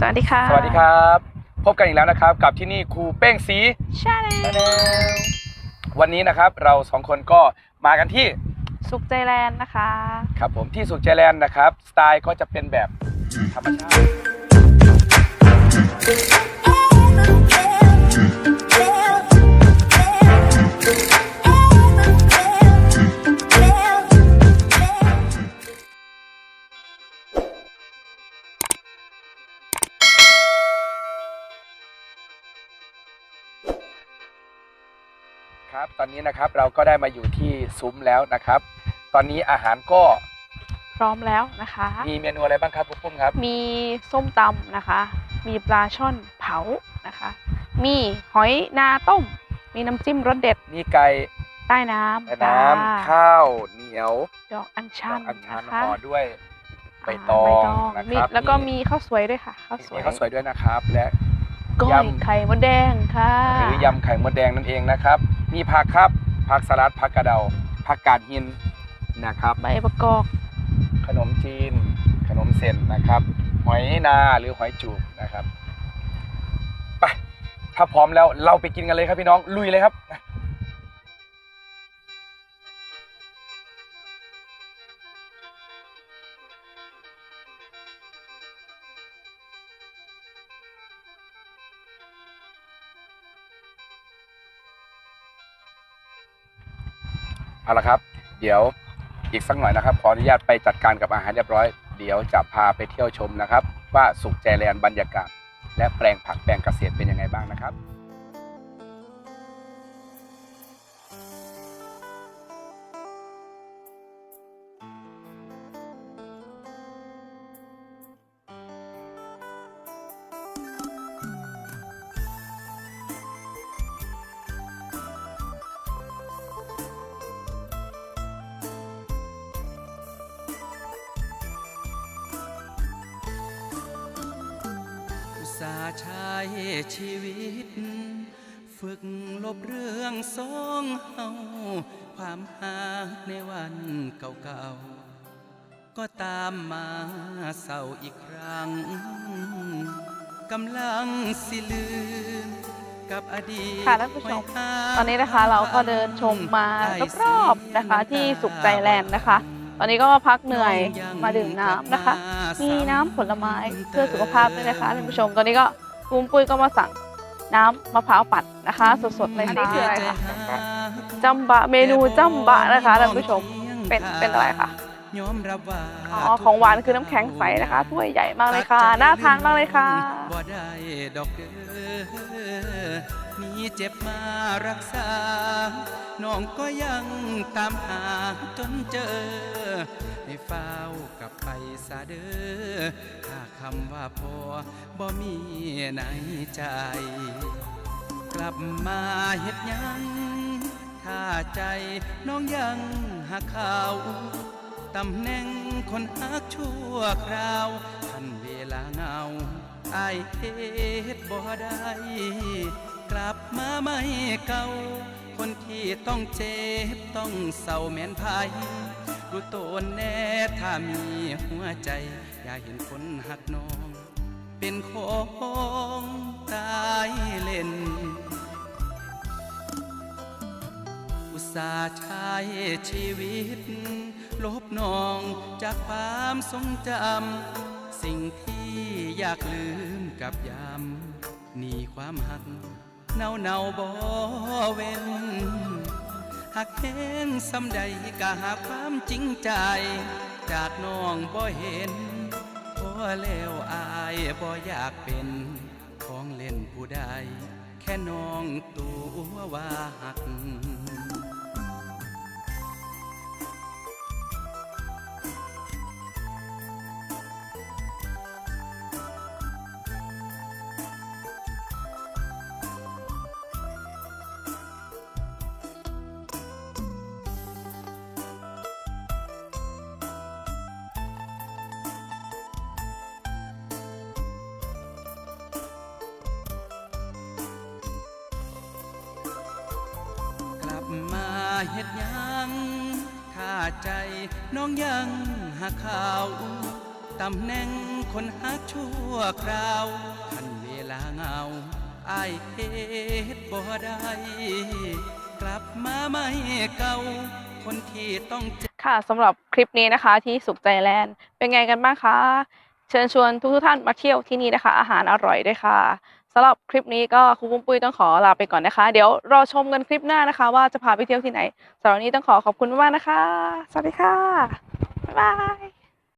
สวัสดีค่ะ สวัสดีครับ พบกันอีกแล้วนะครับ กับที่นี่ครูเป้งสีใช่เลยวันนี้นะครับเราสองคนก็มากันที่สุขใจแลนด์นะคะ ครับผมที่สุขใจแลนด์นะครับ สไตล์ก็จะเป็นแบบธรรมชาติ ครับตอนนี้นะครับเราก็ได้มาอยู่ที่ซุ้มแล้วนะครับ ตอนนี้อาหารก็พร้อมแล้วนะคะ มีเมนูอะไรบ้างครับคุณปุ้มครับ มีส้มตำนะคะ มีปลาช่อนเผานะคะ มีหอยนาต้ม มีน้ำจิ้มรสเด็ด มีไก่ใต้น้ำและจ้าน้ำข้าวเหนียวดอกอัญชันอัญชันนะคะห่อด้วยใบาตองใบตองนะมีครับแล้วก็มีข้าวสวยด้วยค่ะข้าวสวยมีข้าวสวยด้วยนะครับและ ก้อยยำ ไข่มดแดงค่ะหรือยำไข่มดแดงนั่นเองนะครับ มีผักครับผักสลัดผักกระเดาผักกาดหินนะครับ ใบประกอบขนมจีน ขนมเส้นนะครับ หอยนาหรือหอยจูบนะครับไปถ้าพร้อมแล้วเราไปกินกันเลยครับพี่น้องลุยเลยครับ เอาละครับ เดี๋ยวอีกสักหน่อยนะครับ ขออนุญาตไปจัดการกับอาหารเรียบร้อย เดี๋ยวจะพาไปเที่ยวชมนะครับ ว่าสุขใจแลนบรรยากาศ และแปลงผักแปลงเกษตรเป็นยังไงบ้างนะครับ สาใช้ชีวิต ฝึกลบเรื่องสองเฮาความหาในวันเก่าๆ ก็ตามมาเศร้าอีกครั้งกำลังสิลืมกับอดีตค่ะท่านผู้ชม ตอนนี้นะคะเราก็เดินชมมารอบๆนะคะ ที่สุขใจแลนด์นะคะ ตอนนี้ก็พักเหนื่อยมาดื่มน้ำนะคะ มีน้ำผลไม้เพื่อสุขภาพด้วยนะคะท่านผู้ชมตอนนี้ก็ปุ้มปุ้ยก็มาสั่งน้ำมะพร้าวปัดนะคะ สดๆเลยค่ะอันนี้คืออะไรคะจัมบะเมนูจัมบะนะคะท่านผู้ชมเป็นเป็นอะไรคะยอมรับว่าอ๋อของหวานคือน้ำแข็งใสนะคะถ้วยใหญ่มากเลยค่ะน่าทานมากเลยค่ะ บ่เจ็บมารักษา น้องก็ยังตามหาจนเจอ ให้เฝ้ากลับไปซาเด้อถ้าคำว่าพอบ่มีในใจ กลับมาเฮ็ดยังถ้าใจน้องยังหักเขาตำแหน่งคนหักชั่วคราวทันเวลาเงาไอเฮ็ดบ่ได้ กลับมาไม่เก่า คนที่ต้องเจ็บต้องเศร้าแม่นภัยรู้ตนแน่ถ้ามีหัวใจ อย่าเห็นคนหักน้อง เป็นของตายเล่น อุตส่าห์ใช้ชีวิต ลบนองจากความทรงจำ สิ่งที่อยากลืมกับยำหนีความหัก เนาเนาบ่เว้นหักแห้งสำใดกะหาความจริงใจ จากน้องบ่เห็นพอแล้วอายบ่อยากเป็นของเล่นผู้ใดแค่น้องตัวว่าหัก เฮ็ดยังถ้าใจน้องยังหักเขาตำแหน่งคนหักชั่วคราวทันเวลาเงาอายเฮ็ดบ่ได้กลับมาไม่เก่าคนที่ต้องค่ะสำหรับคลิปนี้นะคะที่สุขใจแลนด์เป็นไงกันบ้างคะเชิญชวนทุกๆท่านมาเที่ยวที่นี่นะคะ อาหารอร่อยด้วยค่ะ สำหรับคลิปนี้ก็ครูปุ้มปุ้ยต้องขอลาไปก่อนนะคะ เดี๋ยวรอชมกันคลิปหน้านะคะ ว่าจะพาไปเที่ยวที่ไหนสำหรับวันนี้ต้องขอขอบคุณมากๆนะคะ สวัสดีค่ะ บ๊ายบาย